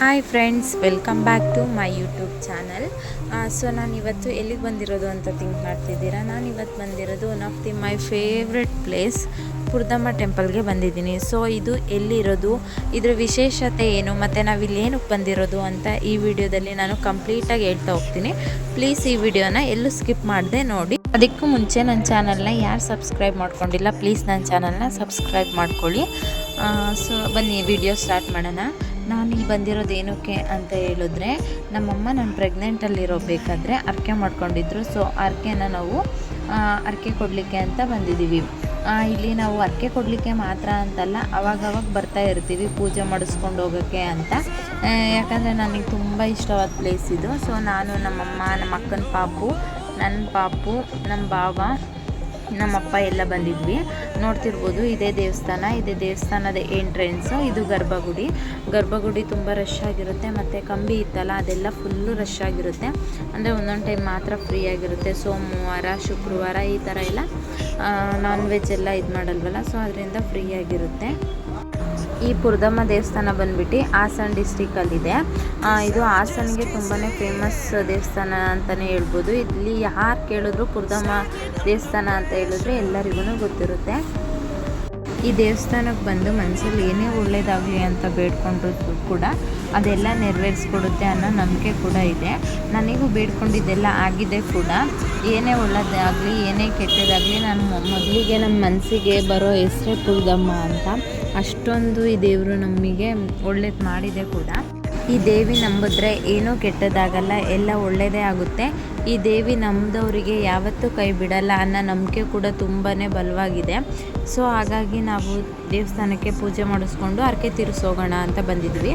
Hi friends welcome back to my YouTube channel so ನಾನು ಇವತ್ತು ಎಲ್ಲಿಗೆ ಬಂದಿರೋದು ಅಂತ ಥಿಂಕ್ ಮಾಡ್ತಿದ್ದೀರಾ? ನಾನು ಇವತ್ತು ಬಂದಿರೋದು one of the my favourite place Purdamma ಟೆಂಪಲ್ಗೆ ಬಂದಿದ್ದೀನಿ. ಸೊ ಇದು ಎಲ್ಲಿರೋದು? ಇದ್ರ ವಿಶೇಷತೆ ಏನು? ಮತ್ತು ನಾವು ಇಲ್ಲಿ ಏನಕ್ಕೆ ಬಂದಿರೋದು ಅಂತ ಈ ವಿಡಿಯೋದಲ್ಲಿ ನಾನು ಕಂಪ್ಲೀಟಾಗಿ ಹೇಳ್ತಾ ಹೋಗ್ತೀನಿ. ಪ್ಲೀಸ್ ಈ ವಿಡಿಯೋನ ಎಲ್ಲೂ ಸ್ಕಿಪ್ ಮಾಡದೆ ನೋಡಿ. ಅದಕ್ಕೂ ಮುಂಚೆ ನನ್ನ ಚಾನಲ್ನ ಯಾರು ಸಬ್ಸ್ಕ್ರೈಬ್ ಮಾಡ್ಕೊಂಡಿಲ್ಲ ಪ್ಲೀಸ್ ನನ್ನ ಚಾನಲ್ನ ಸಬ್ಸ್ಕ್ರೈಬ್ ಮಾಡ್ಕೊಳ್ಳಿ. ಸೊ ಬನ್ನಿ ವಿಡಿಯೋ ಸ್ಟಾರ್ಟ್ ಮಾಡೋಣ. ನಾನು ಇಲ್ಲಿ ಬಂದಿರೋದು ಏನಕ್ಕೆ ಅಂತ ಹೇಳಿದ್ರೆ, ನಮ್ಮಮ್ಮ ನಾನು ಪ್ರೆಗ್ನೆಂಟಲ್ಲಿರೋ ಬೇಕಾದರೆ ಅರ್ಕೆ ಮಾಡ್ಕೊಂಡಿದ್ರು. ಸೊ ಅರ್ಕೆನ ನಾವು ಅರ್ಕೆ ಕೊಡಲಿಕ್ಕೆ ಅಂತ ಬಂದಿದ್ದೀವಿ. ಇಲ್ಲಿ ನಾವು ಅರ್ಕೆ ಕೊಡಲಿಕ್ಕೆ ಮಾತ್ರ ಅಂತಲ್ಲ, ಅವಾಗವಾಗ ಬರ್ತಾ ಇರ್ತೀವಿ ಪೂಜೆ ಮಾಡಿಸ್ಕೊಂಡು ಹೋಗೋಕ್ಕೆ ಅಂತ. ಯಾಕಂದರೆ ನನಗೆ ತುಂಬ ಇಷ್ಟವಾದ ಪ್ಲೇಸ್ ಇದು. ಸೊ ನಾನು ನಮ್ಮಮ್ಮ ನಮ್ಮ ಅಕ್ಕನ ಪಾಪು ನನ್ನ ಪಾಪು ನಮ್ಮ ಭಾವ ನಮ್ಮಪ್ಪ ಎಲ್ಲ ಬಂದಿದ್ವಿ. ನೋಡ್ತಿರ್ಬೋದು ಇದೇ ದೇವಸ್ಥಾನ, ಇದೇ ದೇವಸ್ಥಾನದ ಎಂಟ್ರೆನ್ಸು ಇದು ಗರ್ಭಗುಡಿ. ಗರ್ಭಗುಡಿ ತುಂಬ ರಶ್ ಆಗಿರುತ್ತೆ, ಮತ್ತು ಕಂಬಿ ಇತ್ತಲ್ಲ, ಅದೆಲ್ಲ ಫುಲ್ಲು ರಶ್ ಆಗಿರುತ್ತೆ. ಅಂದರೆ ಒಂದೊಂದು ಟೈಮ್ ಮಾತ್ರ ಫ್ರೀ ಆಗಿರುತ್ತೆ. ಸೋಮವಾರ, ಶುಕ್ರವಾರ ಈ ಥರ ಎಲ್ಲ ನಾನ್ ವೆಜ್ ಎಲ್ಲ ಇದು ಮಾಡಲ್ವಲ್ಲ ಸೊ ಅದರಿಂದ ಫ್ರೀ ಆಗಿರುತ್ತೆ. ಈ ಪುರದಮ್ಮ ದೇವಸ್ಥಾನ ಬಂದ್ಬಿಟ್ಟು ಹಾಸನ ಡಿಸ್ಟಿಕಲ್ಲಿದೆ ಇದು ಹಾಸನ್ಗೆ ತುಂಬಾ ಫೇಮಸ್ ದೇವಸ್ಥಾನ ಅಂತಲೇ ಹೇಳ್ಬೋದು. ಇಲ್ಲಿ ಯಾರು ಕೇಳಿದ್ರು ಪುರದಮ್ಮ ದೇವಸ್ಥಾನ ಅಂತ ಹೇಳಿದ್ರೆ ಎಲ್ಲರಿಗೂ ಗೊತ್ತಿರುತ್ತೆ. ಈ ದೇವಸ್ಥಾನಕ್ಕೆ ಬಂದು ಮನಸ್ಸಲ್ಲಿ ಏನೇ ಒಳ್ಳೇದಾಗಲಿ ಅಂತ ಬೇಡ್ಕೊಂಡ್ರು ಕೂಡ ಅದೆಲ್ಲ ನೆರವೇರಿಸ್ಕೊಡುತ್ತೆ ಅನ್ನೋ ನಂಬಿಕೆ ಕೂಡ ಇದೆ. ನನಗೂ ಬೇಡ್ಕೊಂಡಿದ್ದೆಲ್ಲ ಆಗಿದೆ ಕೂಡ. ಏನೇ ಒಳ್ಳೇದಾಗಲಿ, ಏನೇ ಕೆಟ್ಟದಾಗಲಿ ನಾನು ಮೊದಲಿಗೆ ನಮ್ಮ ಮನಸ್ಸಿಗೆ ಬರೋ ಹೆಸರೇ ಪುರದಮ್ಮ ಅಂತ. ಅಷ್ಟೊಂದು ಈ ದೇವರು ನಮಗೆ ಒಳ್ಳೇದು ಮಾಡಿದೆ ಕೂಡ. ಈ ದೇವಿ ನಂಬಿದ್ರೆ ಏನೂ ಕೆಟ್ಟದಾಗಲ್ಲ, ಎಲ್ಲ ಒಳ್ಳೆಯದೇ ಆಗುತ್ತೆ. ಈ ದೇವಿ ನಮ್ಮದವರಿಗೆ ಯಾವತ್ತೂ ಕೈ ಬಿಡಲ್ಲ ಅನ್ನೋ ನಂಬಿಕೆ ಕೂಡ ತುಂಬಾ ಬಲವಾಗಿದೆ. ಸೊ ಹಾಗಾಗಿ ನಾವು ದೇವಸ್ಥಾನಕ್ಕೆ ಪೂಜೆ ಮಾಡಿಸ್ಕೊಂಡು ಹರಕೆ ತೀರಿಸೋಗೋಣ ಅಂತ ಬಂದಿದ್ವಿ.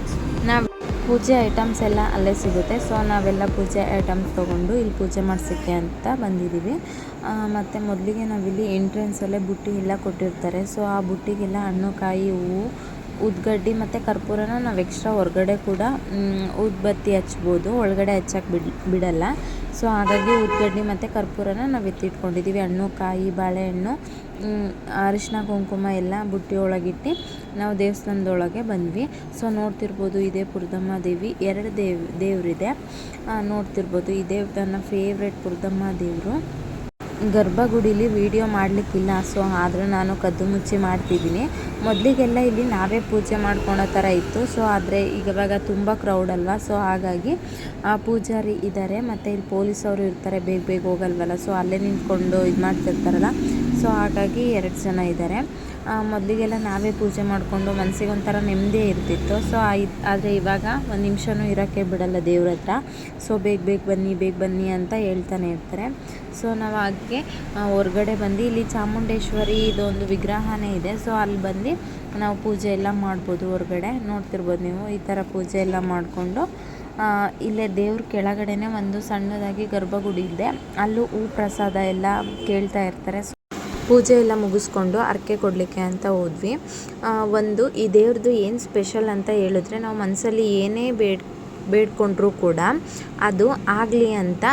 ನಾವು ಪೂಜೆ ಐಟಮ್ಸ್ ಎಲ್ಲ ಅಲ್ಲೇ ಸಿಗುತ್ತೆ. ಸೊ ನಾವೆಲ್ಲ ಪೂಜೆ ಐಟಮ್ಸ್ ತೊಗೊಂಡು ಇಲ್ಲಿ ಪೂಜೆ ಮಾಡಿಸೋಕ್ಕೆ ಅಂತ ಬಂದಿದ್ದೀವಿ. ಮತ್ತು ಮೊದಲಿಗೆ ನಾವಿಲ್ಲಿ ಎಂಟ್ರೆನ್ಸಲ್ಲೇ ಬುಟ್ಟಿ ಎಲ್ಲ ಕೊಟ್ಟಿರ್ತಾರೆ. ಸೊ ಆ ಬುಟ್ಟಿಗೆಲ್ಲ ಹಣ್ಣು, ಕಾಯಿ, ಹೂವು ಉದ್ಗಡ್ಡಿ ಮತ್ತು ಕರ್ಪೂರನ ನಾವು ಎಕ್ಸ್ಟ್ರಾ ಹೊರಗಡೆ ಕೂಡ ಉದ್ಬತ್ತಿ ಹಚ್ಬೋದು. ಒಳಗಡೆ ಹಚ್ಚಕ್ಕೆ ಬಿಡ್, ಬಿಡಲ್ಲ. ಸೊ ಹಾಗಾಗಿ ಉದ್ಗಡ್ಡಿ ಮತ್ತು ಕರ್ಪೂರನ ನಾವು ಎತ್ತಿಟ್ಕೊಂಡಿದ್ದೀವಿ ಹಣ್ಣು, ಕಾಯಿ, ಬಾಳೆಹಣ್ಣು ಅರಿಶಿನ, ಕುಂಕುಮ ಎಲ್ಲ ಬುಟ್ಟಿ ಒಳಗಿಟ್ಟು ನಾವು ದೇವಸ್ಥಾನದೊಳಗೆ ಬಂದ್ವಿ. ಸೊ ನೋಡ್ತಿರ್ಬೋದು ಇದೇ ಪುರ್ದಮ್ಮ ದೇವಿ. ಎರಡು ದೇವ್, ದೇವರಿದೆ. ನೋಡ್ತಿರ್ಬೋದು ಇದೇ ನನ್ನ ಫೇವ್ರೆಟ್ ಪುರ್ದಮ್ಮ ದೇವರು. ಗರ್ಭಗುಡಿಲಿ ವಿಡಿಯೋ ಮಾಡಲಿಕ್ಕಿಲ್ಲ ಸೊ ಆದರೂ ನಾನು ಕದ್ದು ಮುಚ್ಚಿ ಮಾಡ್ತಿದ್ದೀನಿ. ಮೊದಲಿಗೆಲ್ಲ ಇಲ್ಲಿ ನಾವೇ ಪೂಜೆ ಮಾಡ್ಕೊಳೋ ಥರ ಇತ್ತು ಸೊ ಆದರೆ ಇವಾಗ ತುಂಬ ಕ್ರೌಡ್ ಅಲ್ವಾ ಸೊ ಹಾಗಾಗಿ ಆ ಪೂಜಾರಿ ಇದ್ದಾರೆ ಮತ್ತು ಇಲ್ಲಿ ಪೊಲೀಸವರು ಇರ್ತಾರೆ, ಬೇಗ ಬೇಗ ಹೋಗಲ್ವಲ್ಲ ಸೊ ಅಲ್ಲೇ ನಿಂತ್ಕೊಂಡು ಇದು ಮಾಡ್ತಿರ್ತಾರಲ್ಲ ಸೊ ಹಾಗಾಗಿ ಎರಡು ಜನ ಇದ್ದಾರೆ. ಮೊದಲಿಗೆಲ್ಲ ನಾವೇ ಪೂಜೆ ಮಾಡಿಕೊಂಡು ಮನಸ್ಸಿಗೆ ಒಂಥರ ನೆಮ್ಮದಿ ಇರ್ತಿತ್ತು. ಸೊ ಆದರೆ ಇವಾಗ ಒಂದು ನಿಮಿಷನೂ ಇರೋಕ್ಕೆ ಬಿಡಲ್ಲ ದೇವ್ರ ಹತ್ರ. ಸೊ ಬೇಗ ಬೇಗ ಬನ್ನಿ ಬೇಗ ಬನ್ನಿ ಅಂತ ಹೇಳ್ತಾನೆ ಇರ್ತಾರೆ. ಸೊ ನಾವು ಹಾಗೆ ಹೊರಗಡೆ ಬಂದು ಇಲ್ಲಿ ಚಾಮುಂಡೇಶ್ವರಿ ಇದೊಂದು ವಿಗ್ರಹನೇ ಇದೆ. ಸೊ ಅಲ್ಲಿ ಬಂದು ನಾವು ಪೂಜೆ ಎಲ್ಲ ಮಾಡ್ಬೋದು ಹೊರಗಡೆ. ನೋಡ್ತಿರ್ಬೋದು ನೀವು ಈ ಥರ ಪೂಜೆ ಎಲ್ಲ ಮಾಡಿಕೊಂಡು. ಇಲ್ಲೇ ದೇವ್ರ ಕೆಳಗಡೆನೇ ಒಂದು ಸಣ್ಣದಾಗಿ ಗರ್ಭಗುಡಿ ಇದೆ. ಅಲ್ಲೂ ಹೂ ಪ್ರಸಾದ ಎಲ್ಲ ಕೇಳ್ತಾ ಇರ್ತಾರೆ. ಪೂಜೆ ಎಲ್ಲ ಮುಗಿಸ್ಕೊಂಡು ಅರ್ಕೆ ಕೊಡಲಿಕ್ಕೆ ಅಂತ ಹೋದ್ವಿ. ಒಂದು, ಈ ದೇವ್ರದ್ದು ಏನು ಸ್ಪೆಷಲ್ ಅಂತ ಹೇಳಿದ್ರೆ ನಾವು ಮನಸ್ಸಲ್ಲಿ ಏನೇ ಬೇಡ್, ಬೇಡ್ಕೊಂಡ್ರೂ ಕೂಡ ಅದು ಆಗಲಿ ಅಂತ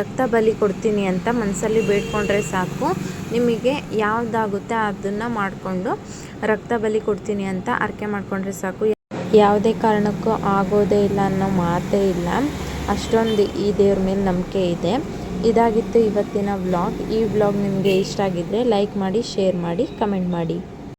ರಕ್ತ ಬಲಿ ಕೊಡ್ತೀನಿ ಅಂತ ಮನಸ್ಸಲ್ಲಿ ಬೇಡ್ಕೊಂಡ್ರೆ ಸಾಕು. ನಿಮಗೆ ಯಾವುದಾಗುತ್ತೆ ಅದನ್ನು ಮಾಡಿಕೊಂಡು ರಕ್ತ ಬಲಿ ಕೊಡ್ತೀನಿ ಅಂತ ಅರ್ಕೆ ಮಾಡಿಕೊಂಡ್ರೆ ಸಾಕು. ಯಾವುದೇ ಕಾರಣಕ್ಕೂ ಆಗೋದೇ ಇಲ್ಲ ಅನ್ನೋ ಮಾತೇ ಇಲ್ಲ. ಅಷ್ಟೊಂದು ಈ ದೇವ್ರ ಮೇಲೆ ನಂಬಿಕೆ ಇದೆ. ಇದಾಗಿತ್ತು ಇವತ್ತಿನ ವ್ಲಾಗ್. ಈ ವ್ಲಾಗ್ ನಿಮಗೆ ಇಷ್ಟ ಆಗಿದ್ದರೆ ಲೈಕ್ ಮಾಡಿ ಶೇರ್ ಮಾಡಿ ಕಮೆಂಟ್ ಮಾಡಿ.